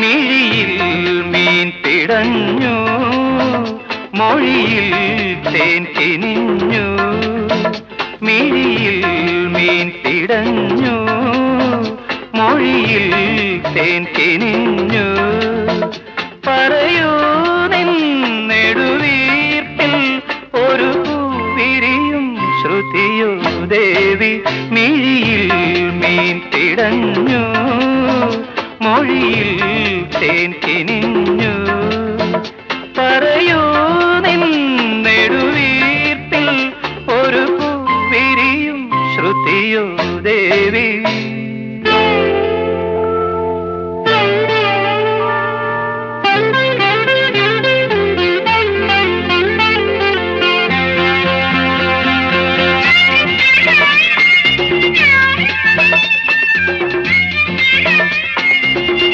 മിഴിയിൽ മീൻ പിടഞ്ഞു മൊഴിയിൽ തേൻ കിനിഞ്ഞു മിഴിയിൽ മീൻ പിടഞ്ഞു മൊഴിയിൽ തേൻ കിനിഞ്ഞു പറയൂ നിന്നെടുവീർപ്പിൽ ഒരു വിരിയും ശ്രുതിയോ ദേവി. മിഴിയിൽ മീൻ പിടഞ്ഞു മൊഴിയിൽ തേൻ തിനിഞ്ഞു പറയൂ നിന്നെടുവീർത്തിൽ ഒരു പൂവിരിയും ശ്രുതിയോ ദേവി Thank you. Thank you.